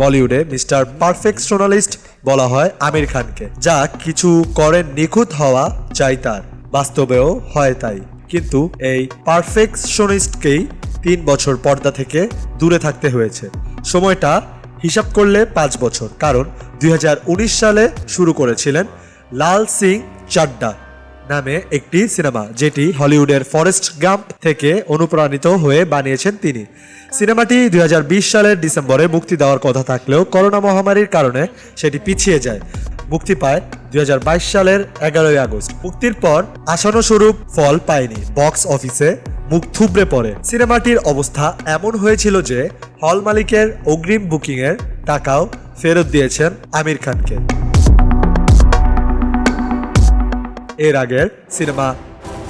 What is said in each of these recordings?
বলিউডে মিস্টার পারফেকশনালিস্ট বলা হয় আমির খানকে, যা কিছু করেন নিখুঁত হওয়া চাই তার। বাস্তবেও হয় তাই। কিন্তু এই পারফেকশনিস্টকেই তিন বছর পর্দা থেকে দূরে থাকতে হয়েছে। সময়টা হিসাব করলে পাঁচ বছর, কারণ দুই হাজার উনিশ সালে শুরু করেছিলেন লাল সিং চাড্ডা। নামে একটি সিনেমা, যেটি হলিউডের ফরেস্ট গাম্প থেকে অনুপ্রাণিত হয়ে বানিয়েছেন তিনি। সিনেমাটি দুই সালের ডিসেম্বরে মুক্তি দেওয়ার কথা থাকলেও করোনা মহামারীর কারণে সেটি পিছিয়ে যায়। মুক্তি পায় দু হাজার বাইশ সালের এগারোই আগস্ট। মুক্তির পর আশানুস্বরূপ ফল পায়নি। বক্স অফিসে মুখ থুবড়ে পড়ে। সিনেমাটির অবস্থা এমন হয়েছিল যে হল মালিকের অগ্রিম বুকিংয়ের টাকাও ফেরত দিয়েছেন আমির খানকে। এর আগের সিনেমা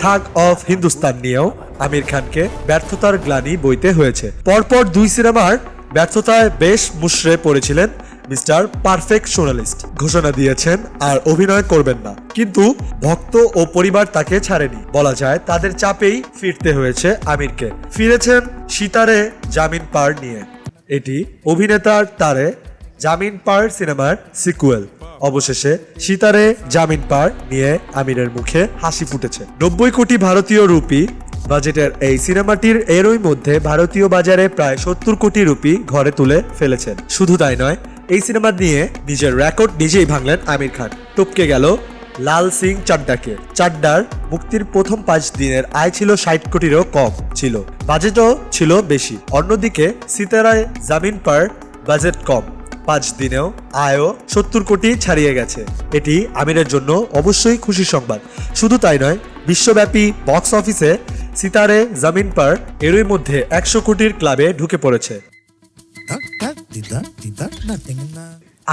থাগ অফ হিন্দুস্তান নিয়েও আমির খানকে ব্যর্থতার গ্লানি বইতে হয়েছে। পরপর দুই সিনেমার ব্যর্থতায় বেশ মুশড়ে পড়েছিলেন মিস্টার পারফেক্ট সোনালিস্ট। ঘোষণা দিয়েছেন, আর অভিনয় করবেন না। কিন্তু ভক্ত ও পরিবার তাকে ছাড়েনি। বলা যায়, তাদের চাপেই ফিরতে হয়েছে আমিরকে। ফিরেছেন সিতারে জামিন পার নিয়ে। এটি অভিনেতার তারে জামিন পার সিনেমার সিকুয়েল। অবশেষে সিতারে জামিন পার নিয়ে আমিরের মুখে হাসি ফুটেছে। নব্বই কোটি ভারতীয় রুপি বাজেটের এই সিনেমাটির এরই মধ্যে ভারতীয় বাজারে প্রায় সত্তর কোটি রুপি ঘরে তুলে ফেলেছেন। শুধু তাই নয়, এই সিনেমা নিয়ে নিজের রেকর্ড নিজেই ভাঙলেন আমির খান। টপকে গেল লাল সিং চাড্ডাকে। চাড্ডার মুক্তির প্রথম পাঁচ দিনের আয় ছিল ষাট কোটিরও কম ছিল। বাজেটও ছিল বেশি। অন্যদিকে সিতারায় জামিন পার বাজেট কম। পাঁচ দিনেও আয়ও সত্তর কোটি ছাড়িয়ে গেছে এটি আমিরের জন্য অবশ্যই খুশি সংবাদ শুধু তাই নয় বিশ্বব্যাপী বক্স অফিসে সিতারে জামিন পার এরই মধ্যে একশো কোটির ক্লাবে ঢুকে পড়েছে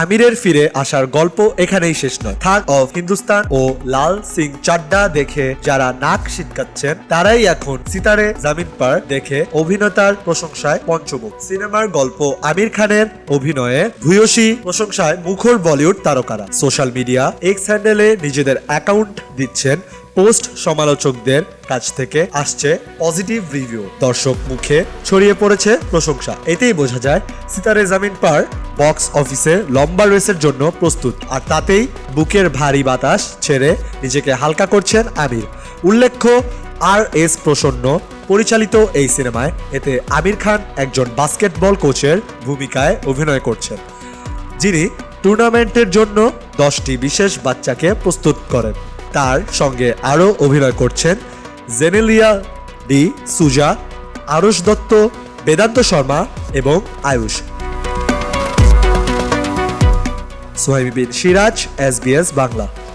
আমিরের ফিরে আসার গল্প এখানেই শেষ নয়। থাগ অফ হিন্দুস্তান ও লাল সিং চাড্ডা দেখে যারা নাক সিটকাচ্ছেন, তারাই এখন সিতারে জামিন পার দেখে অভিনেতার প্রশংসায় পঞ্চমুখ। সিনেমার গল্প আমির খানের অভিনয়ে ভূয়সী প্রশংসায় মুখর বলিউড তারকারা। সোশ্যাল মিডিয়া এক্স হ্যান্ডেলে নিজেদের অ্যাকাউন্ট দিচ্ছেন পোস্ট সমালোচকদের কাছ থেকে আসছে পজিটিভ রিভিউ। দর্শক মুখে ছড়িয়ে পড়েছে প্রশংসা। এতেই বোঝা যায় সিতারে জামিন পার বক্স অফিসে লম্বা রেসের জন্য প্রস্তুত। আর তাতেই বুকের ভারী বাতাস ছেড়ে নিজেকে হালকা করছেন আমির। উল্লেখ্য, আর এস প্রসন্ন পরিচালিত এই সিনেমায় এতে আমির খান একজন বাস্কেটবল কোচের ভূমিকায় অভিনয় করছেন। যিনি টুর্নামেন্টের জন্য দশটি বিশেষ বাচ্চাকে প্রস্তুত করেন। তার সঙ্গে আরও অভিনয় করছেন জেনেলিয়া ডি সুজা আরুষ দত্ত, বেদান্ত শর্মা এবং আয়ুষ। সোহাইবিন বিন সিরাজ এস বাংলা।